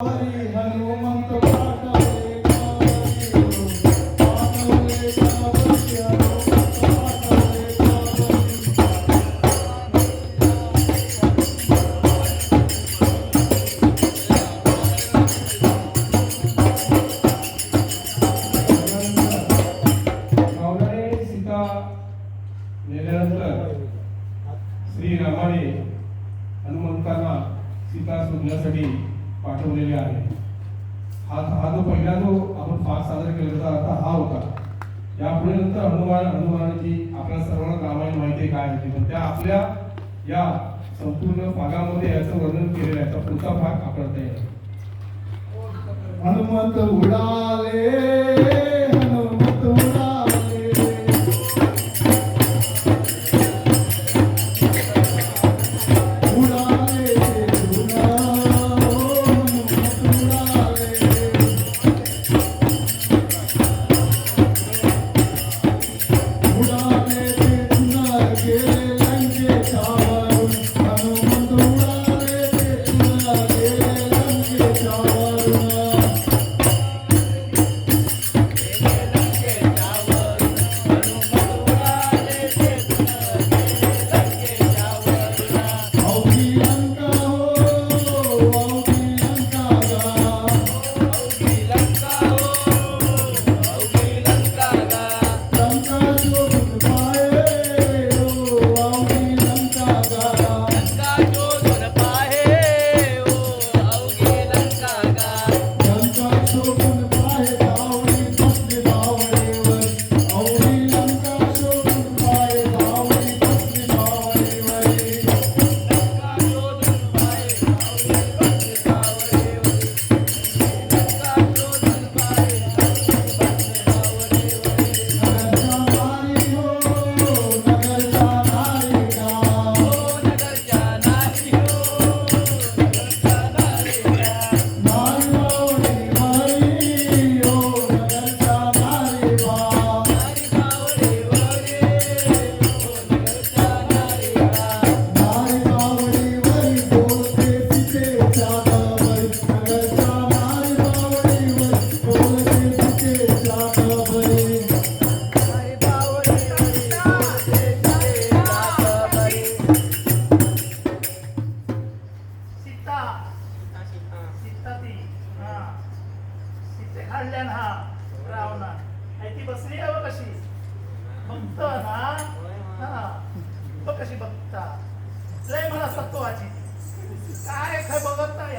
हरी हनुमंत पाठवले कावरी पाठवले कावरी हनुमंत पाठवले कावरी गावडाने सीता नेल्यानंतर श्री रामाने हनुमंतांना सीता शोधण्यासाठी पाठवलेले आहे. हा हा जो पहिला जो आपण पाठ साजरा केला होता आता हा होता. यापुढे नंतर हनुमान हनुमानाची आपल्या सर्वांना रामायण माहिती आहे काय होती पण त्या आपल्या या संपूर्ण भागामध्ये याचं वर्णन केलेलं आहे. त्याचा पुढचा भाग आपल्याला येईल. हनुमंत उडाले.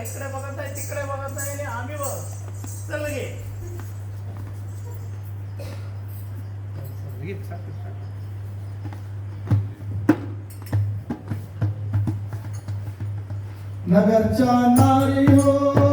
इकडे बघत नाही तिकडे बघत नाही आणि आम्ही बघ. चल गे नगरच्या नारी हो.